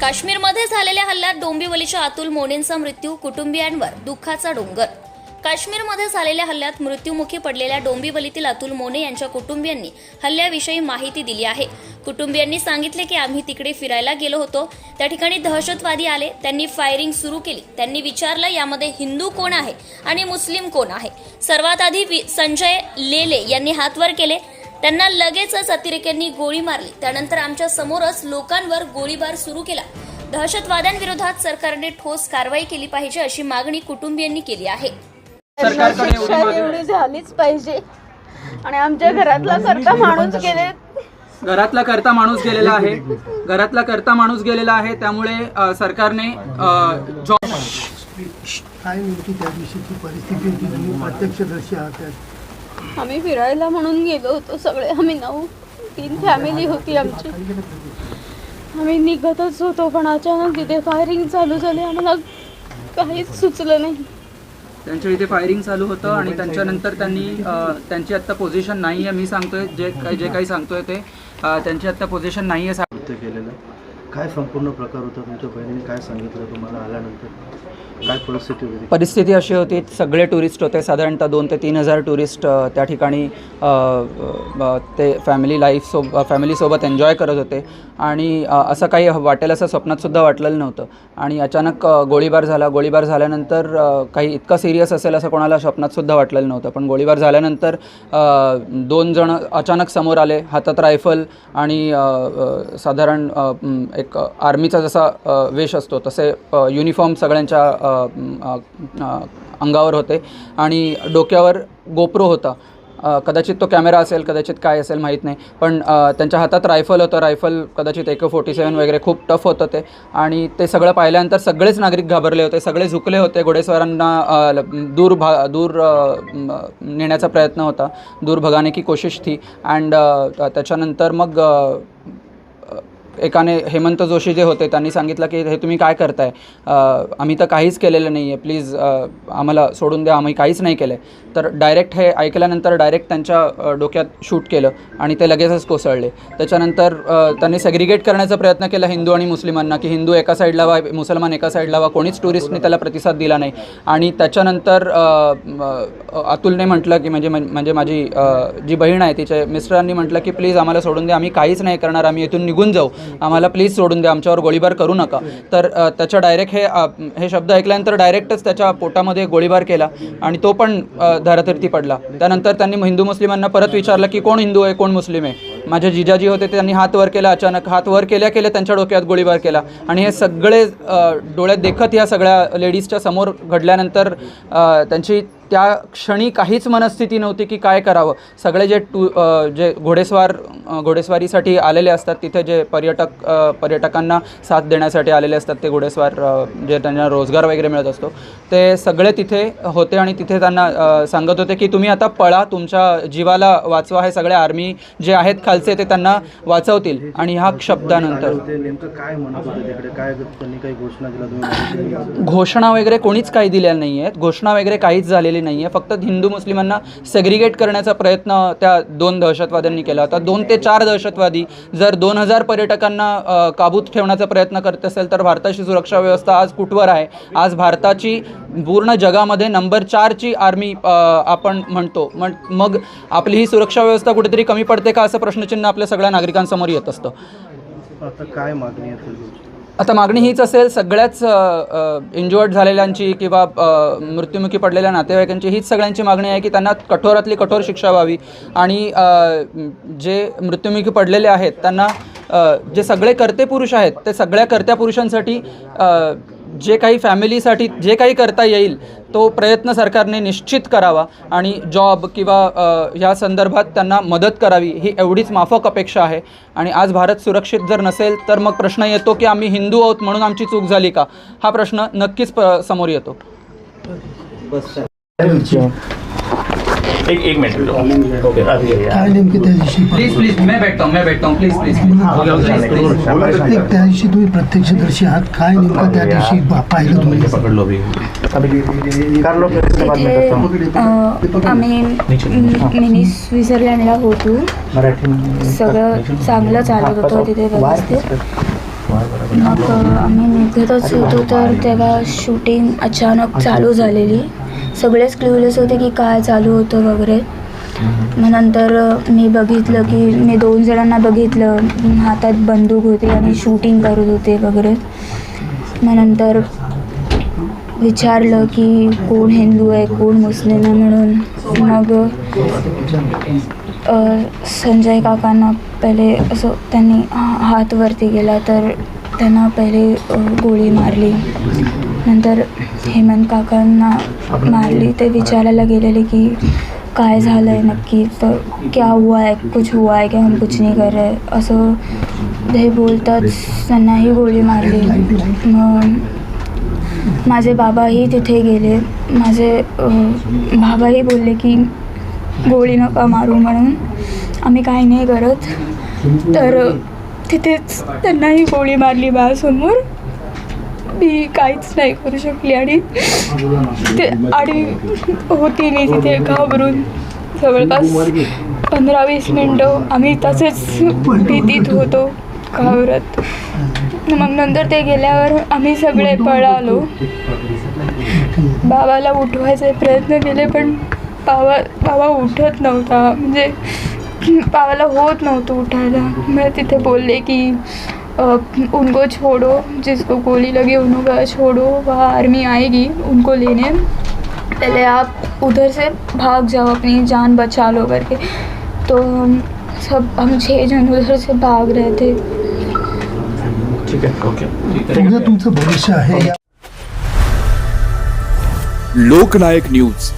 काश्मीरमध्ये झालेल्या हल्ल्यात डोंबिवलीच्या अतुल मोनेंचा मृत्यू कुटुंबियांवर दुःखाचा डोंगर. काश्मीरमध्ये झालेल्या हल्ल्यात मृत्युमुखी पडलेल्या डोंबिवलीतील अतुल मोने यांच्या कुटुंबियांनी हल्ल्याविषयी माहिती दिली आहे. कुटुंबियांनी सांगितले की आम्ही तिकडे फिरायला गेलो होतो. त्या ठिकाणी दहशतवादी आले. त्यांनी फायरिंग सुरू केली. त्यांनी विचारलं यामध्ये हिंदू कोण आहे आणि मुस्लिम कोण आहे? सर्वात आधी संजय लेले यांनी हात वर केले. त्यांना लगेचच अतिरेक्यांनी गोळी मारली. त्यानंतर आमच्या समोरच लोकांवर गोळीबार सुरू केला. दहशतवाद्यांविरोधात सरकारने ठोस कारवाई केली पाहिजे अशी मागणी कुटुंबियांनी केली आहे. सरकारकडे एवढी शिक्षा मागणी एवढी झालीच पाहिजे. आणि आमच्या घरातला करता माणूस गेले. घरातला करता माणूस गेलेला आहे. घरातला करता माणूस गेलेला आहे. त्यामुळे अ, सरकारने जॉब काय नेमकी त्या दिवशीची परिस्थिती होती? तुम्ही प्रत्यक्षदर्शी आहात. त्यात. आम्ही फिरायला म्हणून गेलो होतो सगळे. आम्ही नऊ तीन फॅमिली होती आमची. आम्ही निघतच होतो पण अचानक तिथे फायरिंग चालू झाली आम्हाला काहीच सुचलं नाही. त्यांच्या इथे फायरिंग चालू होतं आणि त्यांच्यानंतर त्यांनी त्यांची आत्ता पोझिशन नाही आहे मी सांगतोय जे काही जे काही सांगतोय ते त्यांची आत्ता पोझिशन नाही आहे केलेलं. काय संपूर्ण प्रकार होता तुमच्या बहिणीने? काय सांगितलं तुम्हाला आल्यानंतर? काय परिस्थिती होती परिस्थिती अशी होती सगळे टुरिस्ट होते साधारणतः दोन ते तीन हजार टुरिस्ट त्या ठिकाणी ते फॅमिली लाईफसोब फॅमिलीसोबत एन्जॉय करत होते. आणि असं काही वाटेल असं स्वप्नातसुद्धा वाटलेलं नव्हतं. आणि अचानक गोळीबार झाला. गोळीबार झाल्यानंतर काही इतकं सिरियस असेल असं कोणाला स्वप्नातसुद्धा वाटलेलं नव्हतं. पण गोळीबार झाल्यानंतर दोन जण अचानक समोर आले. हातात रायफल आणि साधारण एक आर्मीचा जसा वेश असतो तसे युनिफॉर्म सगळ्यांच्या अंगावर होते. आणि डोक्यावर गोप्रो होता. कदाचित तो कॅमेरा असेल कदाचित काय असेल माहीत नाही. पण त्यांच्या हातात रायफल होतं. रायफल कदाचित एक फोर्टी सेवन वगैरे खूप टफ होतं ते. आणि ते सगळं पाहिल्यानंतर सगळेच नागरिक घाबरले होते. सगळे झुकले होते. घोडेस्वारांना ल- दूर भा दूर नेण्याचा प्रयत्न होता. दूर भगाने की कोशिश थी. अँड त्याच्यानंतर मग एकाने हेमंत जोशी जे होते त्यांनी सांगितलं की हे तुम्ही काय करताय? आम्ही तर काहीच केलेलं नाही आहे प्लीज आम्हाला सोडून द्या आम्ही काहीच नाही केलं आहे तर डायरेक्ट हे ऐकल्यानंतर डायरेक्ट त्यांच्या डोक्यात शूट केलं आणि ते लगेचच कोसळले. त्याच्यानंतर त्यांनी सेग्रिगेट करण्याचा प्रयत्न केला हिंदू आणि मुस्लिमांना की हिंदू एका साईडला व्हा मुसलमान एका साईडला व्हा कोणीच टुरिस्टने त्याला प्रतिसाद दिला नाही. आणि त्याच्यानंतर अतुलने म्हटलं की म्हणजे म्हणजे माझी जी बहीण आहे तिचे मिस्टरांनी म्हटलं की प्लीज आम्हाला सोडून द्या आम्ही काहीच नाही करणार आम्ही इथून निघून जाऊ. आम्हाला प्लीज सोडून द्या आमच्यावर गोळीबार करू नका. तर त्याच्या डायरेक्ट हे हे शब्द ऐकल्यानंतर डायरेक्टच त्याच्या पोटामध्ये गोळीबार केला आणि तो पण अ, धारातीर्थी पडला. त्यानंतर त्यांनी हिंदू मुस्लिमांना परत विचारलं की कोण हिंदू आहे कोण मुस्लिम आहे? माझे जिजाजी होते त्यांनी हात वर केला अचानक. हात वर केल्या केल्या त्यांच्या डोक्यात गोळीबार केला. आणि हे सगळे डोळ्यात देखत या सगळ्या लेडीजच्या समोर घडल्यानंतर त्यांची त्या क्षणी काहीच मनस्थिती नव्हती की काय करावं. सगळे जे टू जे घोडेस्वार घोडेस्वारीसाठी आलेले असतात तिथे जे पर्यटक पर्यटकांना साथ देण्यासाठी आलेले असतात ते घोडेस्वार जे त्यांना रोजगार वगैरे मिळत असतो ते सगळे तिथे होते आणि तिथे त्यांना सांगत होते की तुम्ही आता पळा तुमच्या जीवाला वाचवा हे सगळे आर्मी जे आहेत खालचे ते त्यांना वाचवतील. आणि ह्या शब्दानंतर. घोषणा वगैरे कोणीच काही दिलेल्या नाही आहेत घोषणा वगैरे काहीच झालेली नाही आहे. फक्त हिंदू मुस्लिमांना सेग्रिगेट करण्याचा प्रयत्न त्या दोन दहशतवाद्यांनी केला होता. दोन ते चार दहशतवादी जर दोन हजार पर्यटकांना काबूत ठेवण्याचा प्रयत्न करत असेल तर भारताची सुरक्षा व्यवस्था आज कुठवर आहे? आज भारताची पूर्ण जगामध्ये नंबर चारची आर्मी आपण म्हणतो. मग मग आपली ही सुरक्षा व्यवस्था कुठेतरी कमी पडते का असं प्रश्नचिन्ह आपल्या सगळ्या नागरिकांसमोर येत असतं? आता काय मागणी आता मागणी हीच असेल सगळ्याच इंजुअर्ड झालेल्यांची किंवा मृत्युमुखी पडलेल्या नातेवाईकांची हीच सगळ्यांची मागणी आहे की त्यांना कठोरातली कठोर शिक्षा व्हावी. आणि जे मृत्युमुखी पडलेले आहेत त्यांना जे सगळे कर्ते पुरुष आहेत ते सगळ्या कर्त्या पुरुषांसाठी जे काही फॅमिलीसाठी जे काही करता येईल तो प्रयत्न सरकारने निश्चित करावा आणि जॉब किंवा ह्या संदर्भात त्यांना मदत करावी ही एवढीच माफक अपेक्षा आहे. आणि आज भारत सुरक्षित जर नसेल तर मग प्रश्न येतो की आम्ही हिंदू आहोत म्हणून आमची चूक झाली का? हा प्रश्न नक्कीच प- समोर येतो. एक एक मिनट ओके अभी काय नेमकी त्या दिवशी? प्लीज प्लीज मैं बैठता हूँ मैं बैठता हूँ प्लीज प्लीज एक त्या दिवशी तुम्ही प्रत्यक्षदर्शी आहात. काय नेमकं त्या दिवशी पाहिलं तुम्ही? पकड़ लो अभी अभी कर लो फिर इसके बाद मैं करता हूँ तिथे अ, आम्ही मिनी स्वित्झर्लंडला होतो. मराठी सगळं चांगलं चालत होतं तिथे व्यवस्थित मग आम्ही निघतच होतो तर तेव्हा शूटिंग अचानक चालू झालेली. सगळेच क्ल्यूलेस होते की काय चालू होतं वगैरे. मग नंतर मी बघितलं की मी दोन जणांना बघितलं. हातात बंदूक होते आणि शूटिंग करत होते वगैरे. मग नंतर विचारलं की कोण हिंदू आहे कोण मुस्लिम आहे म्हणून. मग संजय काकांना पहिले असं त्यांनी हात वरती गेला तर त्यांना पहिले गोळी मारली. नंतर हेमंत काकांना मारली. ते विचारायला गेलेले की काय झालं आहे नक्की? तर क्या हुआ है? कुछ हुआ है की हम कुछ नाही कर रहे. असं ते बोलतात. त्यांनाही गोळी मारली. मग माझे बाबाही तिथे गेले. माझे बाबाही बोलले की गोळी नका मारू म्हणून. आम्ही काही नाही करत. तर तिथेच त्यांनाही गोळी मारली बाळासमोर मी काहीच नाही करू शकली आणि ते आणि होती मी तिथे घाबरून. जवळपास पंधरा वीस मिनटं आम्ही तसेच भीतीत होतो घाबरत. मग नंतर ते गेल्यावर आम्ही सगळे पळालो. बाबाला उठवायचे प्रयत्न केले पण बाबा बाबा उठत नव्हता. म्हणजे बाबाला होत नव्हतं उठायला. मग तिथे बोलले की उनको छोड़ो. जिसको गोली लगी उनको छोड़ो. वह आर्मी आएगी उनको लेने. पहले आप उधर से भाग जाओ अपनी जान बचा लो करके. तो हम सब हम छः जन उधर से भाग रहे थे. तुमचं तुमचं भविष्य आहे लोकनायक न्यूज़।